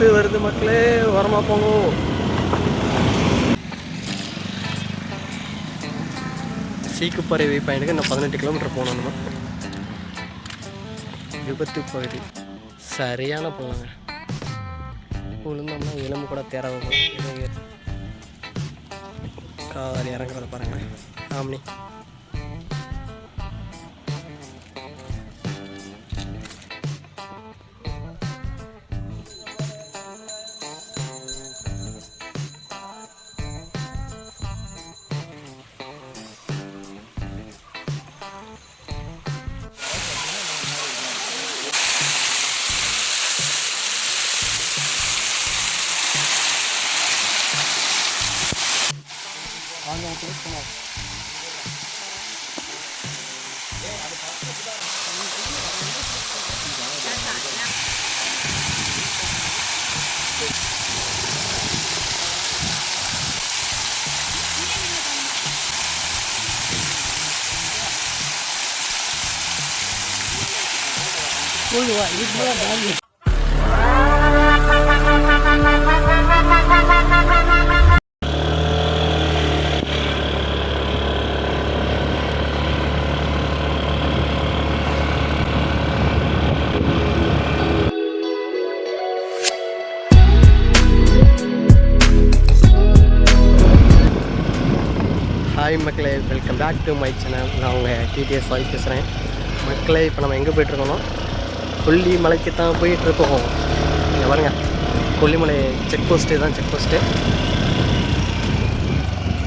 Bus வருது மக்களே ஓரமாக போங்க. சீக்குப்பறை வே பாயிண்ட்டுக்கு இன்னும் பதினெட்டு கிலோமீட்டர் போகணும் நம்ம விபத்து பகுதி. சரியான போகலாங்க. உளுந்தோம்னா எலும்பு கூட தேராத போகும். இறங்குறத பாருங்கள் ஆம்னி. ஹாய் மக்களே. Welcome back to my channel நான் உங்கள் டிடிஎஸ் வாய் பேசுகிறேன் மக்களே இப்போ நம்ம எங்கே போயிட்டுருக்கோம்னா கொல்லி மலைக்கு தான் போயிட்டுருக்கோம். இங்கே பாருங்க. கொல்லிமலை செக் போஸ்ட்டு தான் செக் போஸ்ட்டு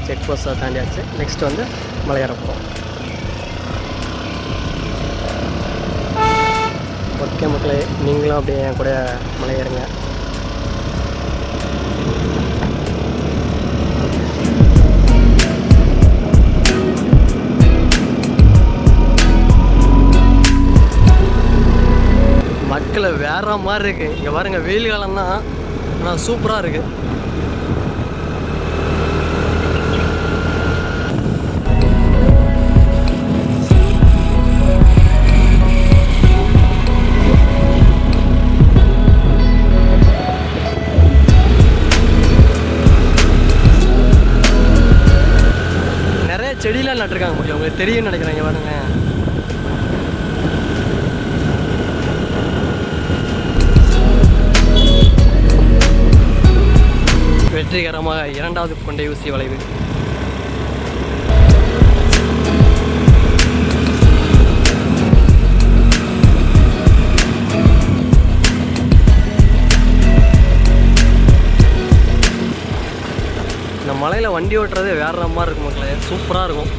செக் போஸ்ட்டை தாண்டியாச்சு. நெக்ஸ்ட் வந்து மலையேற போகிறோம் ஓகே மக்களே நீங்களும் அப்படியே என் கூட மலையேறுங்க. மக்களை வேற மாதிரி இருக்கு. இங்க பாருங்க வெயில் காலம் தான் ஆனால் சூப்பரா இருக்கு. நிறைய செடியெலாம் நட்டுருக்காங்க. முடியும் உங்களுக்கு தெரியும்னு நினைக்கிறேன் இங்கே பாருங்க. வெற்றிகரமாக இரண்டாவது கொண்டை ஊசி வளைவு. இந்த மலையில் வண்டி ஓட்டுறது வேற மாதிரி இருக்கும் மக்களே. சூப்பராக இருக்கும்.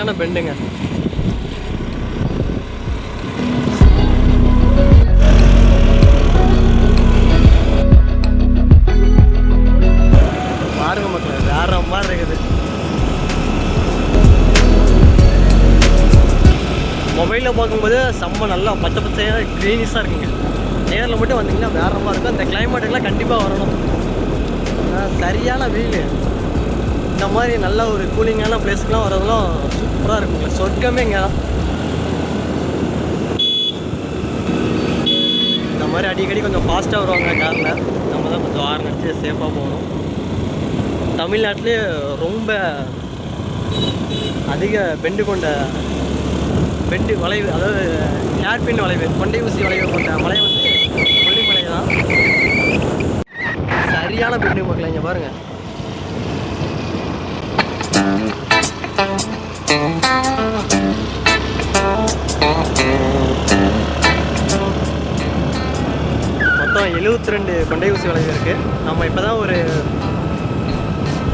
செம்மையான பெண்டுங்க. பாருங்க மக்களே வேற மாதிரி இருக்குது. மொபைலில் பார்க்கும்போது செம்ம நல்லா பச்சை பச்சையாக க்ரீனிஷாக இருக்குங்க. நேரில் மட்டும் வந்தீங்கன்னா வேற மாதிரி இருக்கும். அந்த கிளைமேட்டுக்கெலாம் கண்டிப்பாக வரணும். சரியான வெயில். இந்த மாதிரி நல்ல ஒரு கூலிங்கான பிளேஸ்க்குலாம் வரதெல்லாம் சூப்பராக இருக்குங்க சொர்க்கமே இங்கே தான் இந்த மாதிரி அடிக்கடி கொஞ்சம் ஃபாஸ்ட்டாக வருவாங்க காரில். நம்ம தான் கொஞ்சம் ஆறு நினச்சி சேஃபாக போகணும். தமிழ்நாட்டிலே ரொம்ப அதிக பெண்டு கொண்ட பெண்டு வளைவு அதாவது ஹேர்பின் வளைவு கொண்டை ஊசி வளைவு கொண்ட வளைவு வந்து கொல்லிமலை தான். சரியான பெண்டு மக்களை இங்கே பாருங்கள் மொத்தம் 72 ரெண்டு கொண்டை ஊசி வளைவு இருக்குது நம்ம இப்போ தான் ஒரு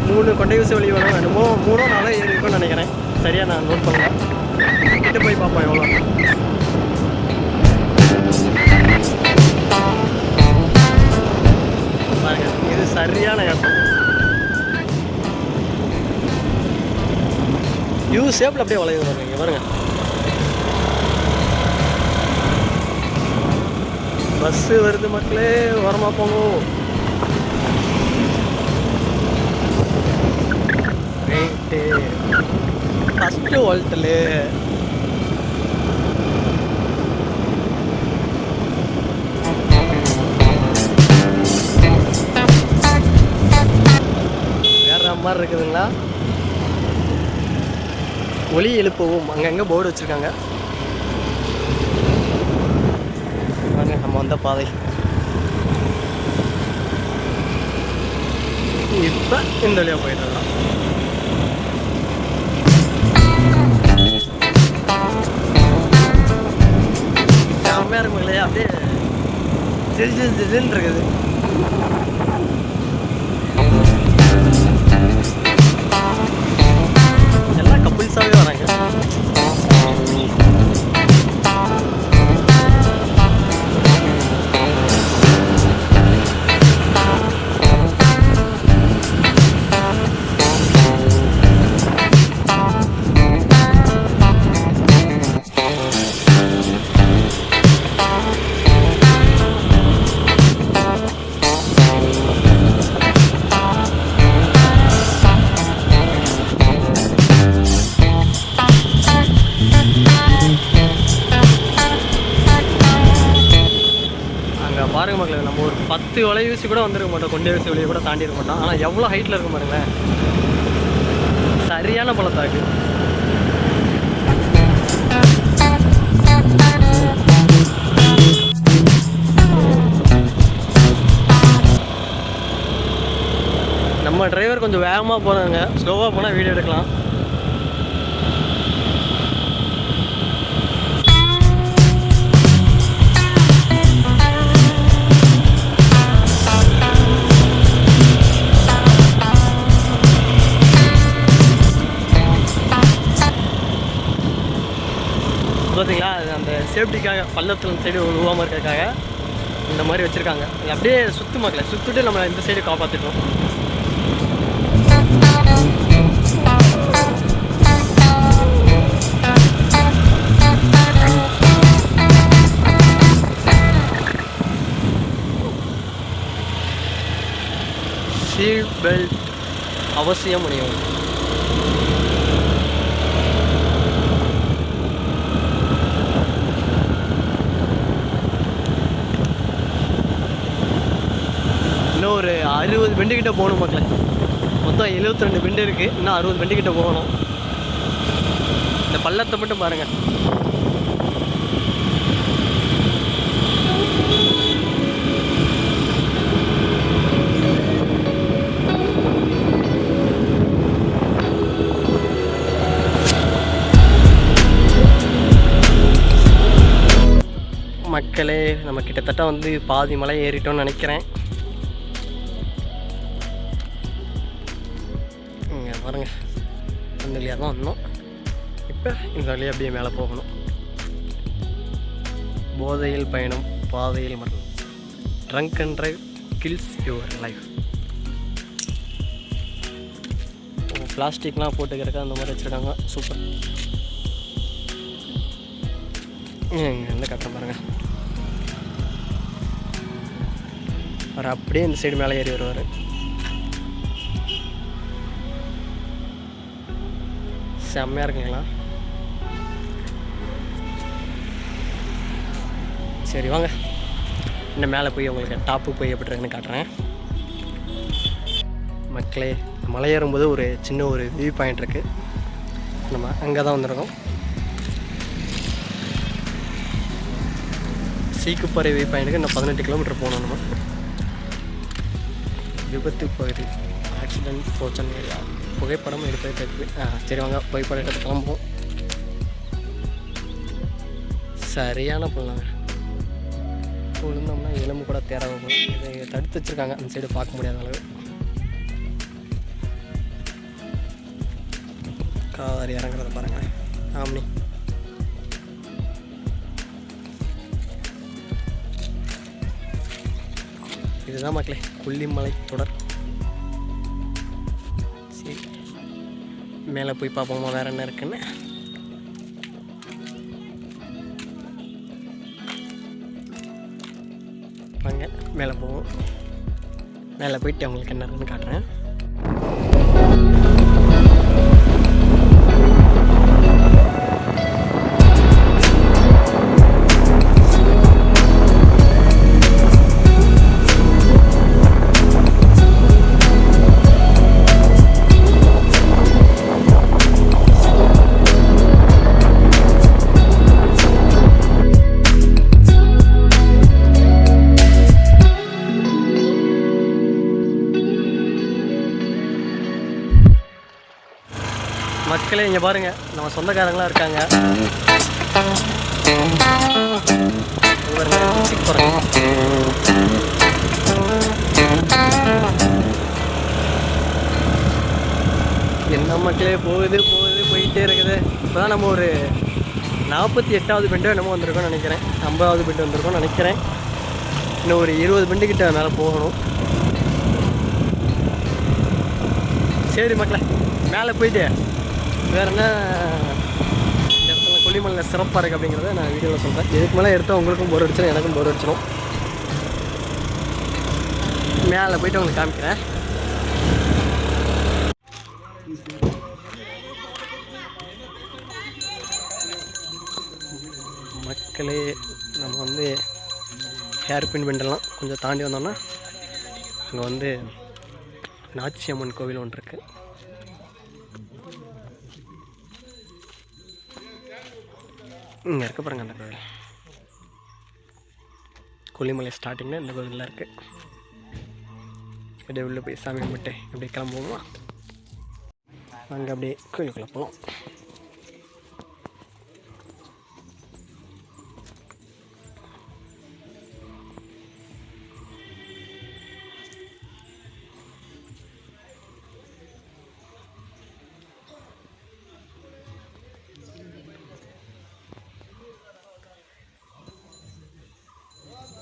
மூணு கொண்டை ஊசி வளைவு வேணும் என்னமோ மூணோ நாளோ ஏறி இருக்கும்னு நினைக்கிறேன். சரியாக நான் நோட் பண்ணேன் கிட்ட போய் பார்ப்போம் எவ்வளோ. பாருங்க இது சரியான இடம் யூ ஷேப்பில் அப்படியே வளையுது பாருங்க பாருங்க. பஸ்ஸு வருது மக்களே வரமா போங்க. ரைட்டு ஃபஸ்ட்டு வால்ட்டில் வேறு மாதிரி இருக்குதுங்களா? ஒளி எழுப்பவும். அங்கங்கே போர்டு வச்சுருக்காங்க? நம்ம வந்த பாதை. இப்போ இந்த வழியாக போயிட்டு இருக்கலாம் செம்மையாக இருக்கும் இல்லையா? அப்படியே ஜில் ஜில் ஜில்லுன்னு இருக்குது. வீசி கூட வந்திருக்க மாட்டோம். கொண்டே வீசி வெளியே கூட தாண்டி இருக்க மாட்டோம் ஆனால் எவ்வளோ ஹைட்டில் இருக்க பாருங்களேன். சரியான பள்ளத்தாக்கு நம்ம டிரைவர் கொஞ்சம் வேகமாக போனாங்க. ஸ்லோவாக போனால் வீடியோ எடுக்கலாம். பார்த்தீங்களா அது அந்த சேஃப்டிக்காக பள்ளத்தில் சைடு உழுவாமல் இருக்கிறதுக்காக இந்த மாதிரி வச்சுருக்காங்க. அது அப்படியே சுற்று மக்களை சுற்றிட்டு நம்ம இந்த சைடு காப்பாற்றிட்டோம் சீட் பெல்ட் அவசியம் அணியும் இன்னும் ஒரு அறுபது பெண்டு கிட்டே போகணும் மக்களே. மொத்தம் 72 ரெண்டு பெண்டு இருக்குது இன்னும் அறுபது பெண்டு கிட்ட போகணும். இந்த பள்ளத்தை மட்டும் பாருங்கள் மக்களே நம்ம கிட்டத்தட்ட வந்து பாதி மலை ஏறிட்டோம்னு நினைக்கிறேன். வழியாக அப்படியே மேலே போகணும். போதையில் பயணம் பாதையில் மரணம். Drunk and drive kills your life பிளாஸ்டிக்லாம் போட்டுக்கிறக்க அந்த மாதிரி வச்சுருக்காங்க. சூப்பர் இங்கே வந்து கட்ட அவர் அப்படியே இந்த சைடு மேலே ஏறி வருவார். செம்மையாக இருக்குங்களா? சரி வாங்க. இன்னும் மேலே போய் உங்களுக்கு டாப்பு போய் எப்படி இருக்குன்னு காட்டுறேன். மக்களே மலையேறும்போது ஒரு சின்ன ஒரு வியூ பாயிண்ட் இருக்குது நம்ம அங்கே தான் வந்திருக்கோம். சீக்குப்பாறை வியூ பாயிண்ட்டுக்கு இன்னும் பதினெட்டு கிலோமீட்டர் போகணும் நம்ம. விபத்து பகுதி ஆக்சிடென்ட் போச்சன் ஏரியா புகைப்படம் எடுப்பது ஆ சரி வாங்க புகைப்படம் எடுத்து கிளம்புவோம். சரியான இப்போ விழுந்தோம்னா எலும்பு கூட தேராக இதை தடுத்து வச்சுருக்காங்க. அந்த சைடு பார்க்க முடியாத அளவு. கார் இறங்குறத பாருங்கள் ஆம்னி. இதுதான் மக்களே கொல்லிமலை தொடர். சரி. மேலே போய் பார்ப்போமா வேறு என்ன இருக்குன்னு. மேலே போவோம் மேலே போயிட்டு அவங்களுக்கு என்ன இருக்குன்னு காட்டுறேன். மக்களே இங்கே பாருங்க நம்ம சொந்தக்காரங்களாம் இருக்காங்க. என்ன மக்களே போகுது போகுது போயிட்டே இருக்குது. இப்போதான் நம்ம ஒரு நாற்பத்தி எட்டாவது பெண்டு என்னமோ வந்திருக்கோம்னு நினைக்கிறேன். ஐம்பதாவது பெண்டு வந்திருக்கோம்னு நினைக்கிறேன். இன்னும் ஒரு இருபது பெண்டு கிட்ட மேலே போகணும். சரி மக்களே மேலே போயிட்டு வேற என்ன? இந்த இடத்துல கொல்லிமலையில் சிறப்பாக இருக்குது அப்படிங்கிறத நான் வீடியோவில் சொல்கிறேன் இதுக்கு மேலே எடுத்தால் உங்களுக்கும் போர் அடிச்சிடும் எனக்கும் போர் அடிச்சிடும் மேலே போயிட்டு உங்களுக்கு காமிக்கிறேன். மக்களே நம்ம வந்து ஹேர் பின் பெண்டெல்லாம் கொஞ்சம் தாண்டி வந்தோம்னா அங்கே வந்து நாச்சி அம்மன் கோவில் ஒன்று இருக்குது இங்கே இருக்க பாருங்க அந்த கோவில். கொல்லிமலை ஸ்டார்டிங்கில் இந்த கோவிலில் இருக்குது அப்படியே உள்ளே போய் சாமி கும்பிட்டு அப்படியே கிளம்புவோமா? அங்கே அப்படியே கோயிலுக்குள்ளே போகலாம்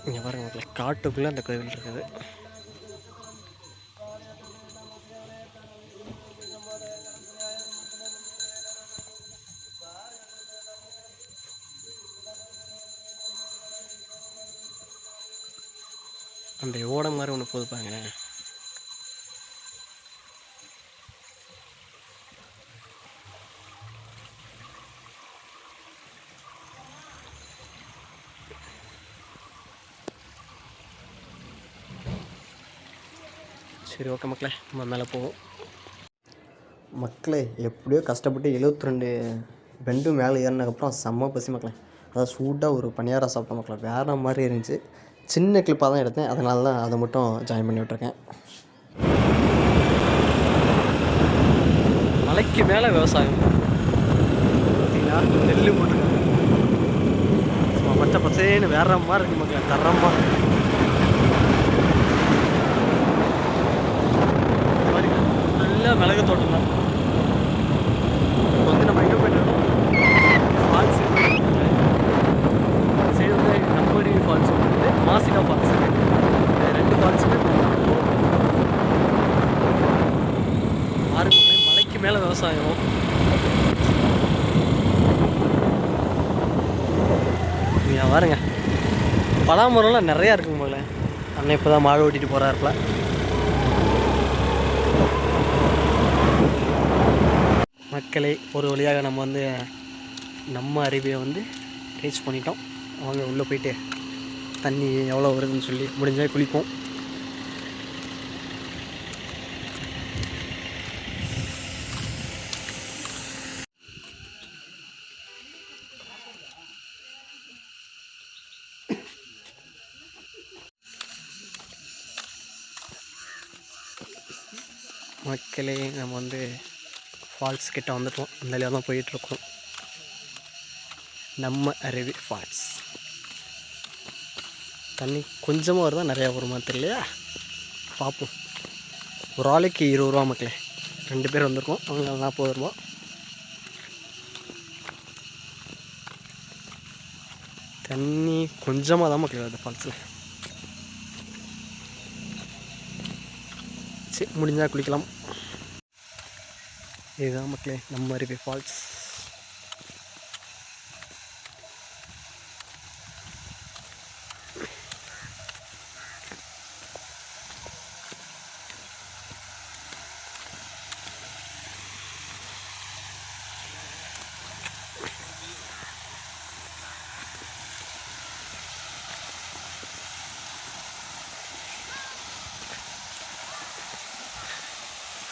இங்கே பாருங்கள் மக்களே காட்டுக்குள்ளே அந்த கோவில் இருக்குது. அந்த ஓடம் மாதிரி ஒன்று போதுப்பாங்க சரி ஓகே மக்களே நம்ம மேலே போவோம். மக்களே எப்படியோ கஷ்டப்பட்டு 72 ரெண்டு பெண்டு மேலே ஏறினதுக்கப்புறம் செம்ம பசி மக்களே. அதான் சூடாக ஒரு பணியாரம் சாப்பிட்ட மக்களே. வேறு மாதிரி இருந்துச்சு. சின்ன கிளிப்பாக தான் எடுத்தேன். அதனால தான் அதை மட்டும் ஜாயின் பண்ணி விட்ருக்கேன் மலைக்கு மேலே விவசாயம். பார்த்தீங்கன்னா நெல் போட்டுருக்காங்க. பச்சை பச்சேன்னு வேற மாதிரி இருக்கு மக்களே. தரமாக இந்த மாதிரி நல்ல மிளகு தோட்டம் தான். இப்போ வந்து நம்ம எங்கே போயிட்டு ஃபால்ஸ் சைடு வந்து ஃபால்ஸ் வந்து மாசினா ஃபால்ஸ் ரெண்டு ஃபால்ஸுமே பாருங்க மலைக்கு மேலே விவசாயம். நீங்கள் பாருங்க. பலாமரம்லாம் நிறையா இருக்குங்க போல அண்ணன் இப்போ தான் மாடு ஓட்டிட்டு போகிறாருல மக்களை ஒரு வழியாக நம்ம வந்து நம்ம அருவியை வந்து ரீச் பண்ணிட்டோம். அவங்க உள்ளே போயிட்டு தண்ணி எவ்வளோ வருதுன்னு சொல்லி முடிஞ்சால் குளிப்போம். மக்களே நம்ம வந்து ஃபால்ஸ் கிட்ட வந்துட்டோம். அந்த வழியாக தான் போயிட்டுருக்கோம். நம்ம அருவி ஃபால்ஸ். தண்ணி கொஞ்சமாக வருதா? நிறையா வருமா தெரியலையா? பார்ப்போம். ஒரு ஆளுக்கு இருபது ரூபா மக்களே. ரெண்டு பேர் வந்திருக்கோம். அவங்க நாற்பது ரூபா. தண்ணி கொஞ்சமாக தான் மக்கள் வருது ஃபால்ஸில். சரி முடிஞ்சால் குளிக்கலாம். இதுதான் மக்களே நம்ம அருவி ஃபால்ஸ்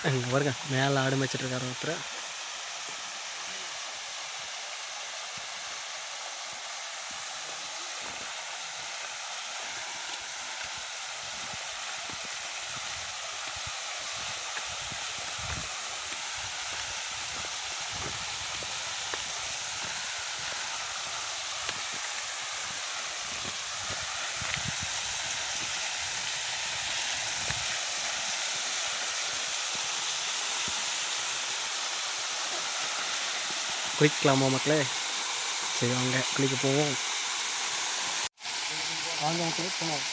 அங்கே பாருங்க மேலே ஆடு மேய்ச்சிட்டு இருக்காரு ஒருத்தர். குளிக்கலாமா மக்களே? சரி வாங்க குளிக்க போவோம். வாங்க மக்களே போவோம்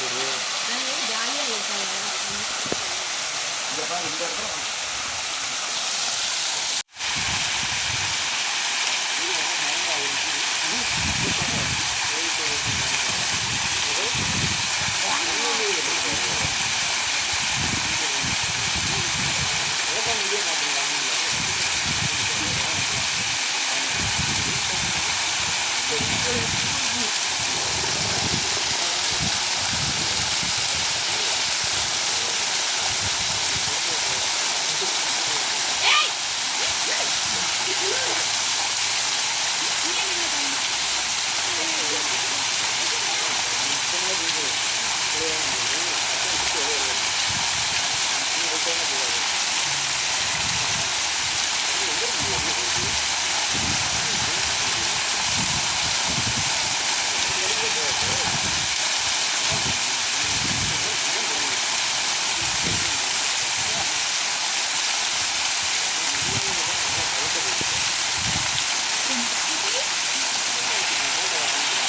போதுவா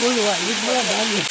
இதுக்கு மேலே பேங்க் Thank